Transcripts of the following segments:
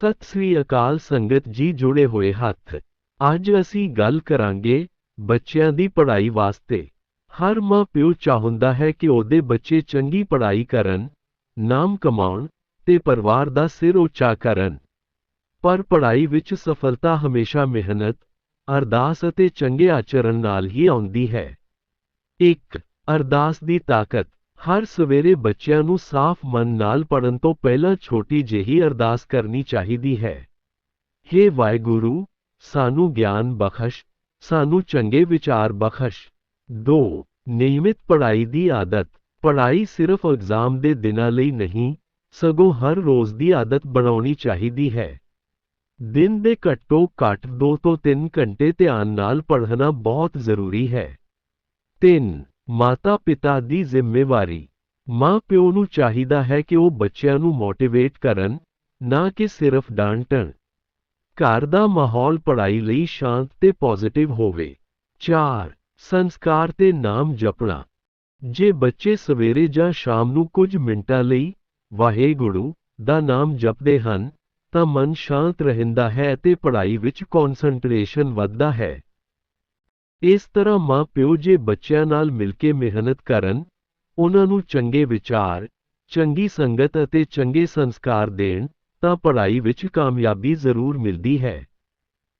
ਸਤਿ ਸ੍ਰੀ ਅਕਾਲ ਸੰਗਤ ਜੀ ਜੁੜੇ ਹੋਏ ਹੱਥ। ਅੱਜ ਅਸੀਂ ਗੱਲ ਕਰਾਂਗੇ ਬੱਚਿਆਂ ਦੀ ਪੜ੍ਹਾਈ ਵਾਸਤੇ। ਹਰ ਮਾਂ ਪਿਓ ਚਾਹੁੰਦਾ ਹੈ ਕਿ ਉਹਦੇ ਬੱਚੇ ਚੰਗੀ ਪੜ੍ਹਾਈ ਕਰਨ, ਨਾਮ ਕਮਾਉਣ ਤੇ ਪਰਿਵਾਰ ਦਾ ਸਿਰ ਉੱਚਾ ਕਰਨ। ਪਰ ਪੜ੍ਹਾਈ ਵਿੱਚ ਸਫਲਤਾ ਹਮੇਸ਼ਾ ਮਿਹਨਤ, ਅਰਦਾਸ ਅਤੇ ਚੰਗੇ ਆਚਰਣ ਨਾਲ ਹੀ ਆਉਂਦੀ ਹੈ। 1 ਅਰਦਾਸ ਦੀ ਤਾਕਤ। ਹਰ ਸਵੇਰੇ ਬੱਚਿਆਂ ਨੂੰ ਸਾਫ਼ ਮਨ ਨਾਲ ਪੜਨ ਤੋਂ ਪਹਿਲਾਂ ਛੋਟੀ ਜਿਹੀ ਅਰਦਾਸ ਕਰਨੀ ਚਾਹੀਦੀ ਹੈ। हे ਵਾਹਿਗੁਰੂ, ਸਾਨੂੰ ਗਿਆਨ ਬਖਸ਼, ਸਾਨੂੰ ਚੰਗੇ ਵਿਚਾਰ ਬਖਸ਼। 2 ਨਿਯਮਿਤ ਪੜ੍ਹਾਈ ਦੀ ਆਦਤ। ਪੜ੍ਹਾਈ ਸਿਰਫ ਐਗਜ਼ਾਮ ਦੇ ਦਿਨਾਂ ਲਈ ਨਹੀਂ, ਸਗੋਂ ਹਰ ਰੋਜ਼ ਦੀ ਆਦਤ ਬਣਾਉਣੀ ਚਾਹੀਦੀ ਹੈ। ਦਿਨ ਦੇ ਘੱਟੋ ਘੱਟ 2 ਤੋਂ 3 ਘੰਟੇ ਧਿਆਨ ਨਾਲ ਪੜ੍ਹਨਾ ਬਹੁਤ ਜ਼ਰੂਰੀ ਹੈ। 3 ਮਾਤਾ ਪਿਤਾ ਦੀ ਜ਼ਿੰਮੇਵਾਰੀ। ਮਾਂ ਪਿਓ ਨੂੰ ਚਾਹੀਦਾ ਹੈ ਕਿ ਉਹ ਬੱਚਿਆਂ ਨੂੰ ਮੋਟੀਵੇਟ ਕਰਨ, ਨਾ ਕਿ ਸਿਰਫ ਡਾਂਟਣ। ਘਰ ਦਾ ਮਾਹੌਲ ਪੜ੍ਹਾਈ ਲਈ ਸ਼ਾਂਤ ਤੇ ਪੋਜ਼ਿਟਿਵ ਹੋਵੇ। 4 ਸੰਸਕਾਰ ਤੇ ਨਾਮ ਜਪਣਾ। ਜੇ ਬੱਚੇ ਸਵੇਰੇ ਜਾਂ ਸ਼ਾਮ ਨੂੰ ਕੁਝ ਮਿੰਟਾਂ ਲਈ ਵਾਹਿਗੁਰੂ ਦਾ ਨਾਮ ਜਪਦੇ ਹਨ, ਤਾਂ ਮਨ ਸ਼ਾਂਤ ਰਹਿੰਦਾ ਹੈ ਅਤੇ ਪੜ੍ਹਾਈ ਵਿੱਚ ਕਨਸੈਂਟਰੇਸ਼ਨ ਵੱਧਦਾ ਹੈ। ਇਸ ਤਰ੍ਹਾਂ ਮਾਂ ਪਿਓ ਜੇ ਬੱਚਿਆਂ ਨਾਲ ਮਿਲ ਕੇ ਮਿਹਨਤ ਕਰਨ, ਉਹਨਾਂ ਨੂੰ ਚੰਗੇ ਵਿਚਾਰ, ਚੰਗੀ ਸੰਗਤ ਅਤੇ ਚੰਗੇ ਸੰਸਕਾਰ ਦੇਣ, ਤਾਂ ਪੜ੍ਹਾਈ ਵਿੱਚ ਕਾਮਯਾਬੀ ਜ਼ਰੂਰ ਮਿਲਦੀ ਹੈ।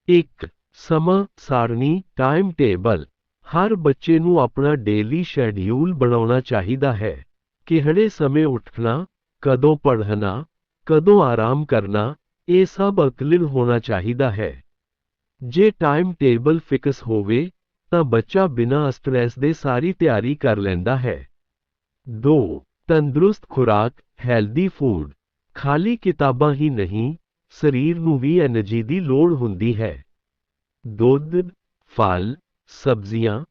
1 ਸਮਾਂ, ਸਾਰਣੀ ਟਾਈਮ ਟੇਬਲ ਹਰ ਬੱਚੇ ਨੂੰ ਆਪਣਾ ਡੇਲੀ ਸ਼ੈਡਿਊਲ ਬਣਾਉਣਾ ਚਾਹੀਦਾ ਹੈ। ਕਿਹੜੇ ਸਮੇਂ ਉੱਠਣਾ, ਕਦੋਂ ਪੜ੍ਹਨਾ, ਕਦੋਂ ਆਰਾਮ ਕਰਨਾ, ਇਹ ਸਭ ਅਕਲਿਲ ਹੋਣਾ ਚਾਹੀਦਾ ਹੈ। ਜੇ ਟਾਈਮ ਟੇਬਲ ਫਿਕਸ ਹੋਵੇ ਤਾਂ ਬੱਚਾ ਬਿਨਾਂ ਸਟ੍ਰੈਸ ਦੇ ਸਾਰੀ ਤਿਆਰੀ ਕਰ ਲੈਂਦਾ ਹੈ। ਦੋ, ਤੰਦਰੁਸਤ ਖੁਰਾਕ ਹੈਲਦੀ ਫੂਡ ਖਾਲੀ ਕਿਤਾਬਾਂ ਹੀ ਨਹੀਂ, ਸਰੀਰ ਨੂੰ ਵੀ એનર્ਜੀ ਦੀ ਲੋੜ ਹੁੰਦੀ ਹੈ। ਦੁੱਧ, ਫਲ, ਸਬਜ਼ੀਆਂ,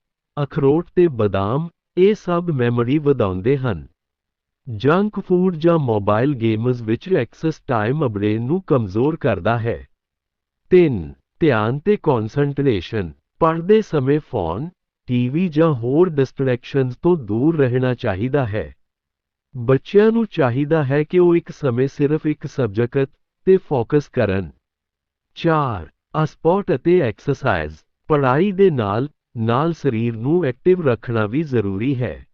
ਅਖਰੋਟ ਤੇ ਬਦਾਮ, ਇਹ ਸਭ ਮੈਮਰੀ ਵਧਾਉਂਦੇ ਹਨ। ਜੰਕ ਫੂਡ ਜਾਂ ਮੋਬਾਈਲ ਗੇਮਸ ਵਿੱਚ ਐਕਸੈਸ ਟਾਈਮ ਬ੍ਰੇਨ ਨੂੰ ਕਮਜ਼ੋਰ ਕਰਦਾ ਹੈ। ਤਿੰਨ, ਧਿਆਨ ਤੇ ਕਨਸੈਂਟਰੇਸ਼ਨ ਪੜ੍ਹਦੇ ਸਮੇਂ ਫੋਨ ਟੀਵੀ ਜਾਂ ਹੋਰ ਡਿਸਟਰੈਕਸ਼ਨਸ ਤੋਂ ਦੂਰ ਰਹਿਣਾ ਚਾਹੀਦਾ ਹੈ। ਬੱਚਿਆਂ ਨੂੰ ਚਾਹੀਦਾ ਹੈ ਕਿ ਉਹ ਇੱਕ ਸਮੇਂ ਸਿਰਫ ਇੱਕ ਸਬਜੈਕਟ ਤੇ ਫੋਕਸ ਕਰਨ। 4 ਅਸਪੋਰਟ ਅਤੇ ਐਕਸਰਸਾਈਜ਼, ਪੜ੍ਹਾਈ ਦੇ ਨਾਲ ਨਾਲ ਸਰੀਰ ਨੂੰ ਐਕਟਿਵ ਰੱਖਣਾ ਵੀ ਜ਼ਰੂਰੀ ਹੈ।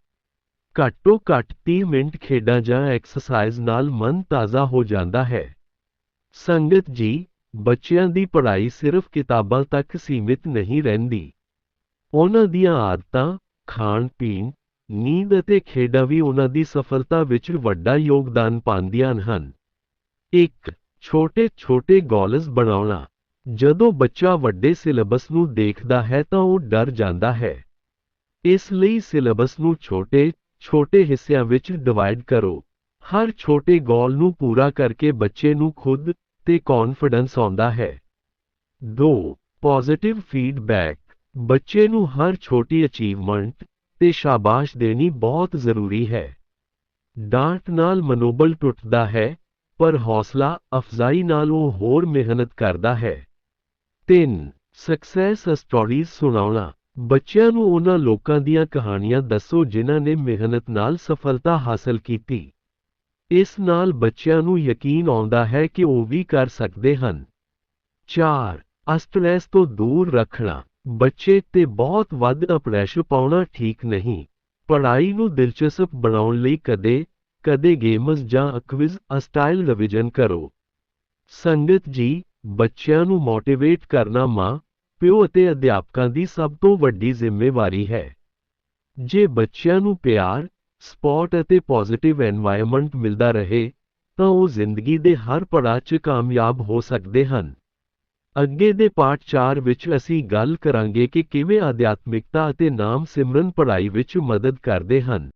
ਘੱਟੋ ਘੱਟ 30 ਮਿੰਟ ਖੇਡਾਂ ਜਾਂ ਐਕਸਰਸਾਈਜ਼ ਨਾਲ ਮਨ ਤਾਜ਼ਾ ਹੋ ਜਾਂਦਾ ਹੈ। ਸੰਗਤ ਜੀ ਬੱਚਿਆਂ ਦੀ ਪੜ੍ਹਾਈ ਸਿਰਫ ਕਿਤਾਬਾਂ ਤੱਕ ਸੀਮਿਤ ਨਹੀਂ ਰਹਿੰਦੀ। ਉਹਨਾਂ ਦੀਆਂ ਆਦਤਾਂ, ਖਾਣ ਪੀਣ, ਨੀਂਦ ਅਤੇ ਖੇਡਾਂ ਵੀ ਉਹਨਾਂ ਦੀ ਸਫਲਤਾ ਵਿੱਚ ਵੱਡਾ ਯੋਗਦਾਨ ਪਾਉਂਦੀਆਂ ਹਨ। ਇੱਕ ਛੋਟੇ ਛੋਟੇ ਗੋਲਸ ਬਣਾਉਣਾ। ਜਦੋਂ ਬੱਚਾ ਵੱਡੇ ਸਿਲੇਬਸ ਨੂੰ ਦੇਖਦਾ ਹੈ ਤਾਂ ਉਹ ਡਰ ਜਾਂਦਾ ਹੈ। ਇਸ ਲਈ ਸਿਲੇਬਸ ਨੂੰ ਛੋਟੇ ਛੋਟੇ ਹਿੱਸਿਆਂ ਵਿੱਚ ਡਿਵਾਈਡ ਕਰੋ। ਹਰ ਛੋਟੇ ਗੋਲ ਨੂੰ ਪੂਰਾ ਕਰਕੇ ਬੱਚੇ ਨੂੰ ਖੁਦ ਤੇ ਕੌਨਫੀਡੈਂਸ ਆਉਂਦਾ ਹੈ। 2 ਪੋਜ਼ਿਟਿਵ ਫੀਡਬੈਕ ਬੱਚੇ ਨੂੰ ਹਰ ਛੋਟੀ ਅਚੀਵਮੈਂਟ ਤੇ ਸ਼ਾਬਾਸ਼ ਦੇਣੀ ਬਹੁਤ ਜ਼ਰੂਰੀ ਹੈ। ਡਾਂਟ ਨਾਲ ਮਨੋਬਲ ਟੁੱਟਦਾ ਹੈ, ਪਰ ਹੌਸਲਾ, ਅਫਜ਼ਾਈ ਨਾਲ ਉਹ ਹੋਰ ਮਿਹਨਤ ਕਰਦਾ ਹੈ। 3 ਸਕਸੈਸ ਸਟੋਰੀਜ਼ ਸੁਣਾਉਣਾ। ਬੱਚਿਆਂ ਨੂੰ ਉਹਨਾਂ ਲੋਕਾਂ ਦੀਆਂ ਕਹਾਣੀਆਂ ਦੱਸੋ ਜਿਨ੍ਹਾਂ ਨੇ ਮਿਹਨਤ ਨਾਲ ਸਫਲਤਾ ਹਾਸਲ ਕੀਤੀ। ਇਸ ਨਾਲ ਬੱਚਿਆਂ ਨੂੰ ਯਕੀਨ ਆਉਂਦਾ ਹੈ ਕਿ ਉਹ ਵੀ ਕਰ ਸਕਦੇ ਹਨ। 4 ਸਟ੍ਰੈਸ ਤੋਂ ਦੂਰ ਰੱਖਣਾ। ਬੱਚੇ ਤੇ ਬਹੁਤ ਵੱਧ ਪ੍ਰੈਸ਼ਰ ਪਾਉਣਾ ਠੀਕ ਨਹੀਂ। ਪੜ੍ਹਾਈ ਨੂੰ ਦਿਲਚਸਪ ਬਣਾਉਣ ਲਈ ਕਦੇ ਕਦੇ ਗੇਮਸ ਜਾਂ ਅਕਵਿਜ਼ ਅਸਟਾਈਲ ਰਿਵੀਜ਼ਨ ਕਰੋ। ਸੰਗਤ ਜੀ, ਬੱਚਿਆਂ ਨੂੰ ਮੋਟੀਵੇਟ ਕਰਨਾ ਮਾਂ, ਪਿਓ ਅਤੇ ਅਧਿਆਪਕਾਂ ਦੀ ਸਭ ਤੋਂ ਵੱਡੀ ਜ਼ਿੰਮੇਵਾਰੀ ਹੈ। ਜੇ ਬੱਚਿਆਂ ਨੂੰ ਪਿਆਰ ਸਪੋਰਟ ਅਤੇ ਪੋਜ਼ਿਟਿਵ এনवायरमेंट ਮਿਲਦਾ ਰਹੇ, ਤਾਂ ਉਹ ਜ਼ਿੰਦਗੀ ਦੇ ਹਰ ਪੜਾਅ 'ਚ ਕਾਮਯਾਬ ਹੋ ਸਕਦੇ ਹਨ। ਅੱਗੇ ਦੇ ਪਾਠ 4 ਵਿੱਚ ਅਸੀਂ ਗੱਲ ਕਰਾਂਗੇ ਕਿ ਕਿਵੇਂ ਅਧਿਆਤਮਿਕਤਾ ਅਤੇ ਨਾਮ ਸਿਮਰਨ ਪੜ੍ਹਾਈ ਵਿੱਚ ਮਦਦ ਕਰਦੇ ਹਨ।